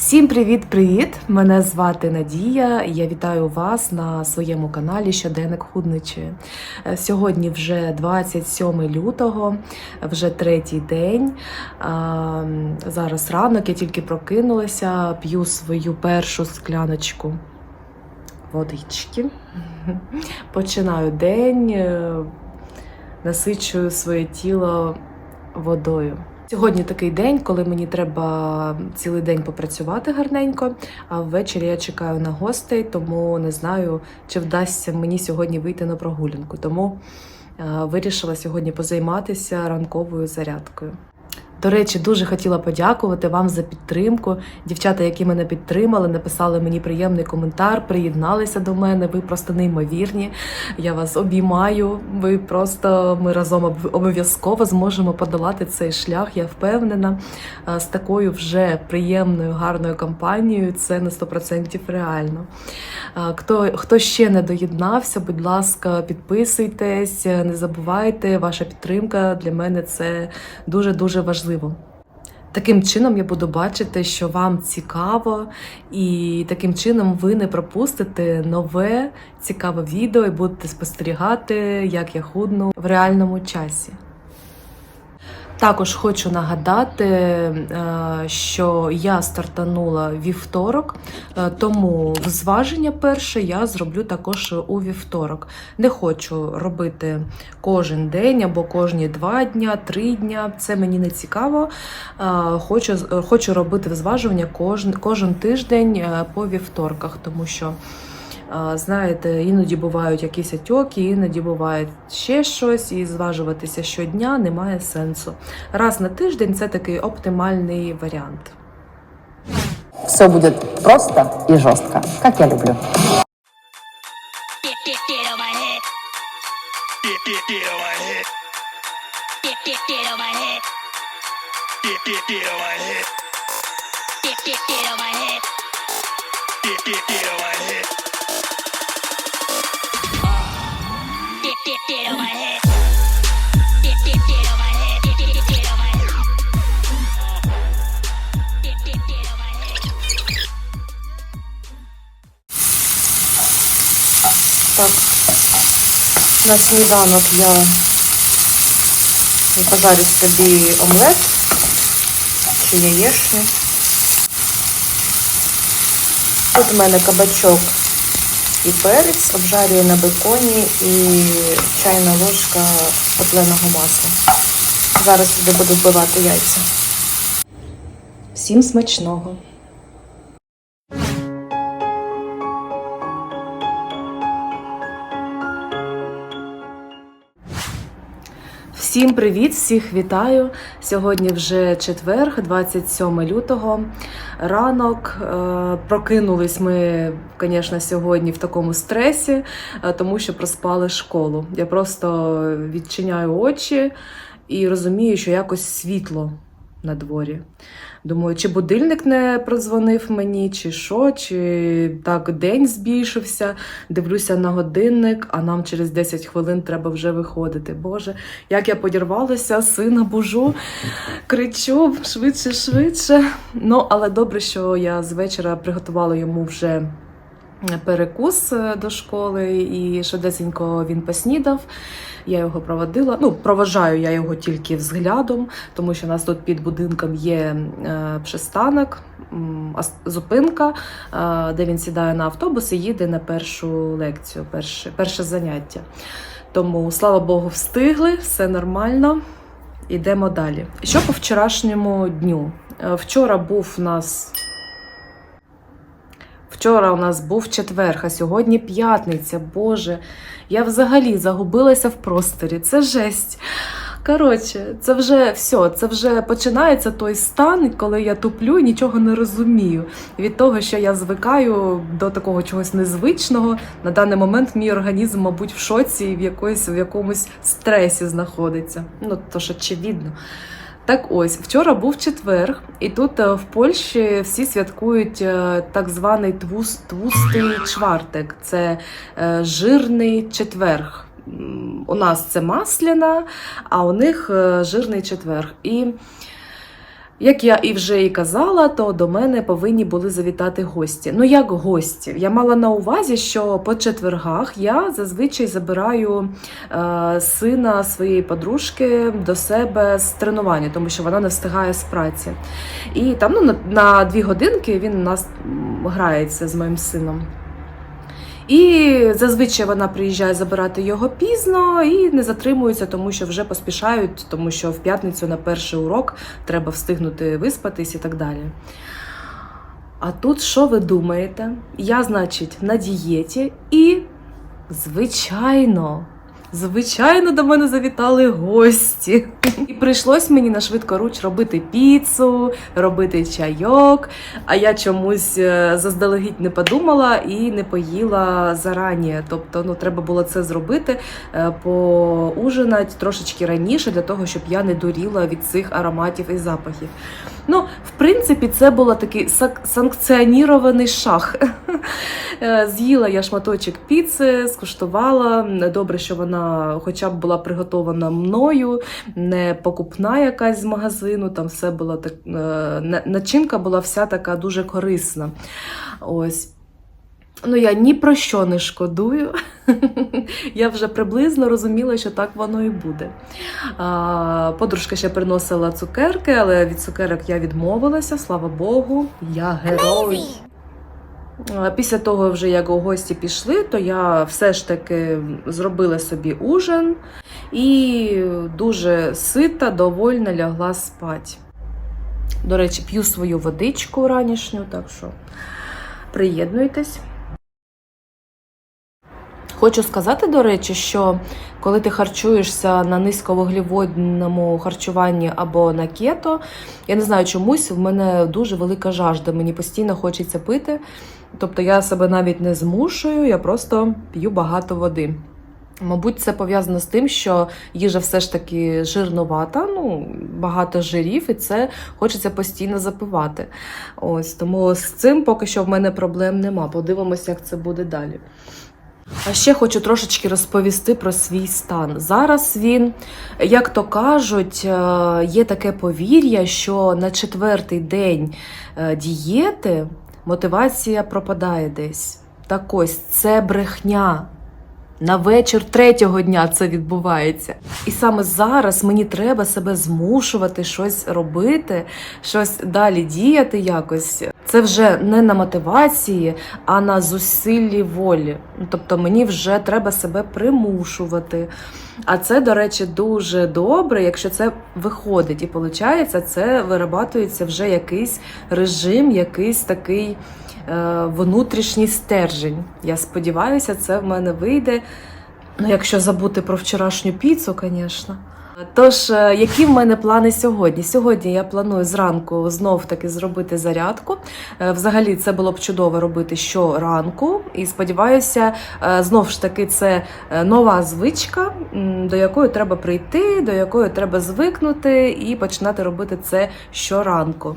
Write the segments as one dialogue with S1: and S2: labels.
S1: Всім привіт-привіт! Мене звати Надія. Я вітаю вас на своєму каналі Щоденник Худничі. Е, Сьогодні вже 27 лютого, вже третій день. Зараз ранок, я тільки прокинулася, п'ю свою першу скляночку водички. Починаю день, е, насичую своє тіло водою. Сьогодні такий день, коли мені треба цілий день попрацювати гарненько, а ввечері я чекаю на гостей, тому не знаю, чи вдасться мені сьогодні вийти на прогулянку. Тому е, вирішила сьогодні позайматися ранковою зарядкою. До речі, дуже хотіла подякувати вам за підтримку. Дівчата, які мене підтримали, написали мені приємний коментар, приєдналися до мене. Ви просто неймовірні. Я вас обіймаю. Ви просто ми разом обов'язково зможемо подолати цей шлях. Я впевнена. З такою вже приємною, гарною компанією це на 100% реально. Хто, хто ще не доєднався, будь ласка, підписуйтесь, не забувайте, ваша підтримка для мене це дуже дуже важливо. Таким чином я буду бачити, що вам цікаво, і таким чином ви не пропустите нове цікаве відео і будете спостерігати, як я худну в реальному часі. Також хочу нагадати, е, що я стартанула вівторок, е, тому зваження перше я зроблю також у вівторок. Не хочу робити кожен день або кожні два дня, три дня. Це мені не цікаво. Е, Хочу, хочу робити зважування кожен, кожен тиждень по вівторках, тому що. Знаєте, іноді бувають якісь отьоки, іноді буває ще щось, і зважуватися щодня немає сенсу. Раз на тиждень це такий оптимальний варіант.
S2: Все будет просто и жестко, как я люблю.
S3: Get, get, get on my head.
S4: Get, get, get on
S1: на сніданок я пожарю собі омлет чи яєчню. Тут у мене кабачок і перець, обжарюю на беконі і чайна ложка топленого масла. Зараз сюди буду вбивати яйця. Всім смачного! Всім привіт, всіх вітаю. Сьогодні вже четверг, 27 лютого. Ранок. Е, Прокинулись ми, звісно, сьогодні в такому стресі, е, тому що проспали школу. Я просто відчиняю очі і розумію, що якось світло на дворі. Думаю, чи будильник не продзвонив мені, чи що, чи так день збільшився. Дивлюся на годинник, а нам через 10 хвилин треба вже виходити. Боже, як я подірвалася, сина бужу, кричу швидше, швидше. Ну, але добре, що я з вечора приготувала йому вже. Перекус е, до школи, і швидесенько він поснідав. Я його проводила. Ну, проважаю я його тільки взглядом, тому що у нас тут під будинком є е, пристанок, зупинка, е, де він сідає на автобус і їде на першу лекцію, перше, перше заняття. Тому, слава Богу, встигли, все нормально. Ідемо далі. Що по вчорашньому дню? Вчора був у нас Вчора у нас був четверг, а сьогодні п'ятниця. Боже, я взагалі загубилася в просторі. Це жесть. Коротше, це вже все. Це вже починається той стан, коли я туплю і нічого не розумію. Від того, що я звикаю до такого чогось незвичного, на даний момент мій організм, мабуть, в шоці і в якоїсь в якомусь стресі знаходиться. Ну то ж очевидно. Так ось, вчора був четверг, і тут е, в Польщі всі святкують е, так званий твус, твустий чвартик. Це е, жирний четверг. У нас це масляна, а у них жирний четверг. І Як я і вже і казала, то до мене повинні були завітати гості. Ну як гості? Я мала на увазі, що по четвергах я зазвичай забираю е, сина своєї подружки до себе з тренування, тому що вона не встигає з праці. І там ну, на, на дві годинки він у нас грається з моїм сином. І зазвичай вона приїжджає забирати його пізно і не затримується, тому що вже поспішають, тому що в п'ятницю на перший урок треба встигнути виспатись і так далі. А тут що ви думаєте? Я, значить, на дієті і, звичайно, звичайно, до мене завітали гості. І прийшлось мені на швидкоруч робити піцу, робити чайок. А я чомусь е, заздалегідь не подумала і не поїла зарані. Тобто, ну треба було це зробити, е, поужинати трошечки раніше для того, щоб я не дуріла від цих ароматів і запахів. Ну, в принципі, це був такий санкціонірований шах. Е, З'їла я шматочок піци, скуштувала. Добре, що вона хоча б була приготована мною, не покупна якась з магазину. Там все було так. е, Начинка була вся така дуже корисна. Ось. Ну, я ні про що не шкодую. Я вже приблизно розуміла, що так воно і буде. А, подружка ще приносила цукерки, але від цукерок я відмовилася, слава Богу, я герой. Після того, вже як у гості пішли, то я все ж таки зробила собі ужин і дуже сита, довольна лягла спати. До речі, п'ю свою водичку ранішню, так що приєднуйтесь. Хочу сказати, до речі, що коли ти харчуєшся на низьковуглеводному харчуванні або на кето, я не знаю, чомусь в мене дуже велика жажда. Мені постійно хочеться пити. Тобто я себе навіть не змушую, я просто п'ю багато води. Мабуть, це пов'язано з тим, що їжа все ж таки жирновата, ну багато жирів, і це хочеться постійно запивати. Ось тому з цим поки що в мене проблем нема. Подивимося, як це буде далі. А ще хочу трошечки розповісти про свій стан. Зараз він, як то кажуть, е, є таке повір'я, що на четвертий день е, дієти мотивація пропадає десь. Так ось це брехня. На вечір третього дня це відбувається. І саме зараз мені треба себе змушувати щось робити, щось далі діяти якось. Це вже не на мотивації, а на зусиллі волі. Ну, Тобто мені вже треба себе примушувати. А це, до речі, дуже добре, якщо це виходить. І виходить, це вирабатується вже якийсь режим, якийсь такий е, внутрішній стержень. Я сподіваюся, це в мене вийде. Ну, якщо забути про вчорашню піцу, звісно. Тож, е, які в мене плани сьогодні? Сьогодні я планую зранку знов таки зробити зарядку. Е, Взагалі, це було б чудово робити щоранку. І сподіваюся, е, знов ж таки, це нова звичка, до якої треба прийти, до якої треба звикнути і починати робити це щоранку.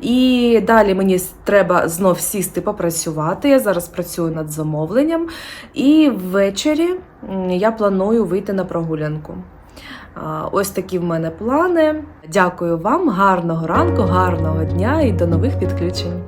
S1: І далі мені треба знов сісти попрацювати. Я зараз працюю над замовленням. І ввечері я планую вийти на прогулянку. Ось такі в мене плани. Дякую вам, гарного ранку, гарного дня і до нових підключень.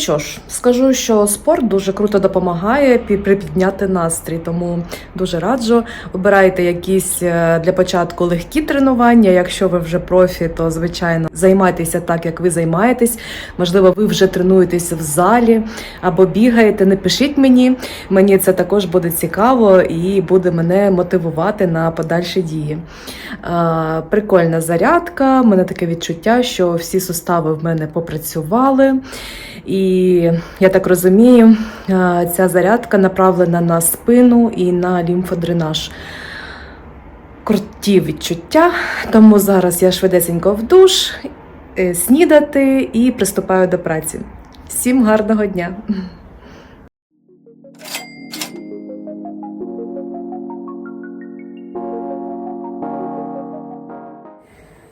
S1: Ну що ж, скажу, що спорт дуже круто допомагає пі- припідняти настрій, тому дуже раджу. Обирайте якісь е, для початку легкі тренування. Якщо ви вже профі, то звичайно займайтеся так, як ви займаєтесь. Можливо, ви вже тренуєтесь в залі або бігаєте. Напишіть мені, мені це також буде цікаво і буде мене мотивувати на подальші дії. Прикольна зарядка. У мене таке відчуття, що всі сустави в мене попрацювали. І я так розумію, е, ця зарядка направлена на спину і на лімфодренаж. Круті відчуття, тому зараз я швидесенько в душ, е, снідати і приступаю до праці. Всім гарного дня!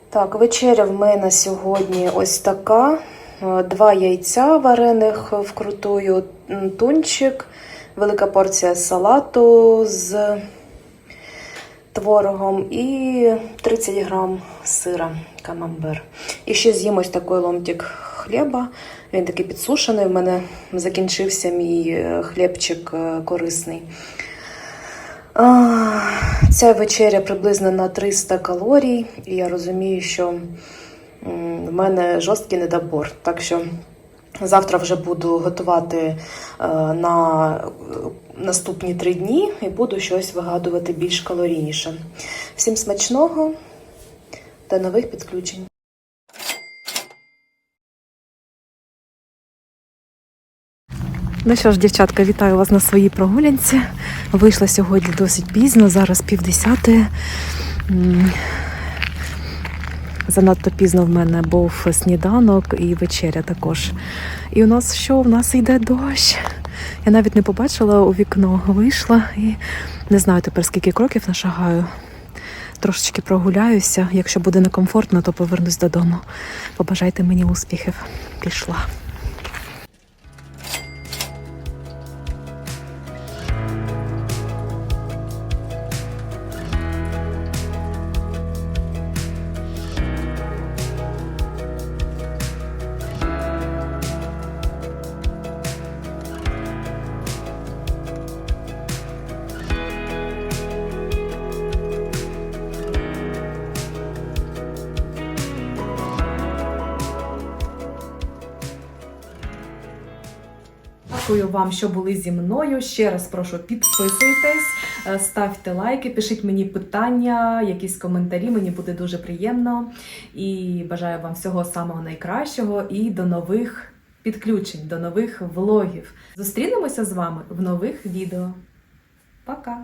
S1: Так, вечеря в мене сьогодні ось така. Е, Два яйця варених вкрутую, тунчик, велика порція салату з творогом і 30 грам сира камамбер. І ще з'їм ось такий ломтик хліба. Він такий підсушений. В мене закінчився мій е, хлібчик е, корисний. Ця вечеря приблизно на 300 калорій, і я розумію, що в мене жорсткий недобор. Так що завтра вже буду готувати е, на е, наступні три дні і буду щось вигадувати більш калорійніше. Всім смачного та нових підключень. Ну що ж, дівчатка, вітаю вас на своїй прогулянці. Вийшла сьогодні досить пізно, зараз півдесяти. Занадто пізно в мене був сніданок і вечеря також. І у нас що? У нас йде дощ. Я навіть не побачила у вікно, вийшла і не знаю тепер скільки кроків нашагаю. Трошечки прогуляюся. Якщо буде некомфортно, то повернусь додому. Побажайте мені успіхів. Пішла. Дякую вам, що були зі мною. Ще раз прошу підписуйтесь, е, ставте лайки, пишіть мені питання, якісь коментарі. Мені буде дуже приємно. І бажаю вам всього самого найкращого і до нових підключень, до нових влогів. Зустрінемося з вами в нових відео. Пока!